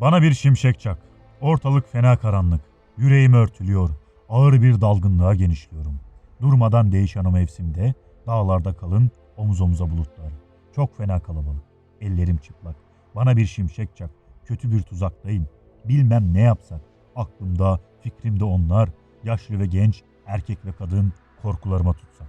Bana bir şimşek çak. Ortalık fena karanlık. Yüreğim örtülüyor. Ağır bir dalgınlığa genişliyorum. Durmadan değişen o mevsimde dağlarda kalın omuz omuza bulutlar. Çok fena kalabalık. Ellerim çıplak. Bana bir şimşek çak. Kötü bir tuzaktayım. Bilmem ne yapsak. Aklımda, fikrimde onlar. Yaşlı ve genç, erkek ve kadın korkularıma tutsak.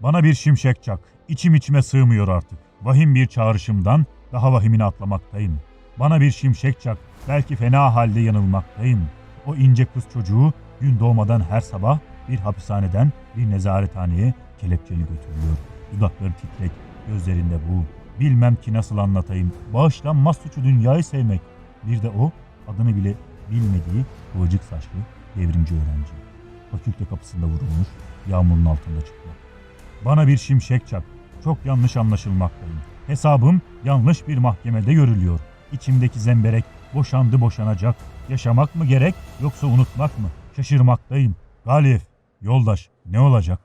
Bana bir şimşek çak. İçim içime sığmıyor artık. Vahim bir çağrışımdan daha vahimine atlamaktayım. Bana bir şimşek çak. Belki fena halde yanılmaktayım. O ince kız çocuğu gün doğmadan her sabah bir hapishaneden bir nezarethaneye kelepçeli götürülüyor. Dudakları titrek, gözlerinde bu. Bilmem ki nasıl anlatayım. Bağışlanmaz suçu dünyayı sevmek. Bir de o adını bile bilmediği kıvırcık saçlı devrimci öğrenci. Fakülte kapısında vurulmuş, yağmurun altında çıplak. Bana bir şimşek çak. Çok yanlış anlaşılmaktayım. Hesabım yanlış bir mahkemede görülüyor. İçimdeki zemberek boşandı boşanacak. Yaşamak mı gerek yoksa unutmak mı? Şaşırmaktayım. Galip, yoldaş ne olacak?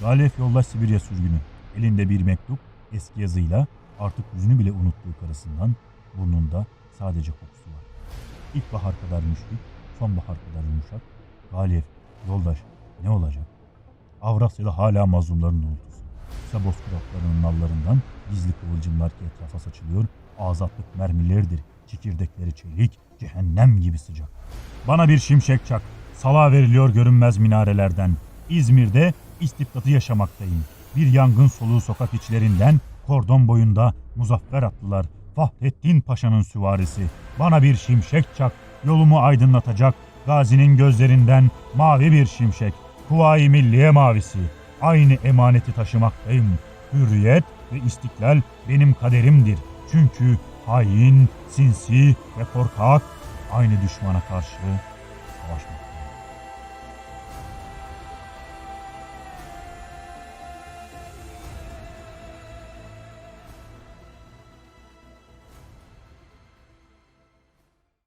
Galip yoldaş Sibirya sürgünü. Elinde bir mektup eski yazıyla artık yüzünü bile unuttuğu karısından burnunda sadece kokusu var. İlkbahar kadar müşrik, sonbahar kadar yumuşak. Galip, yoldaş ne olacak? Avrasya'da hala mazlumların uğultusu. Kısa bozkıratlarının nallarından gizli kıvılcımlar ki etrafa saçılıyor. Azatlık mermileridir. Çekirdekleri çelik, cehennem gibi sıcak. Bana bir şimşek çak. Sala veriliyor görünmez minarelerden. İzmir'de istibdatı yaşamaktayım. Bir yangın soluğu sokak içlerinden kordon boyunda muzaffer atlılar. Fahrettin Paşa'nın süvarisi. Bana bir şimşek çak. Yolumu aydınlatacak. Gazinin gözlerinden mavi bir şimşek. Kuvayi Milliye mavisi. Aynı emaneti taşımaktayım. Hürriyet ve istiklal benim kaderimdir. Çünkü hain, sinsi ve korkak aynı düşmana karşı savaşmak.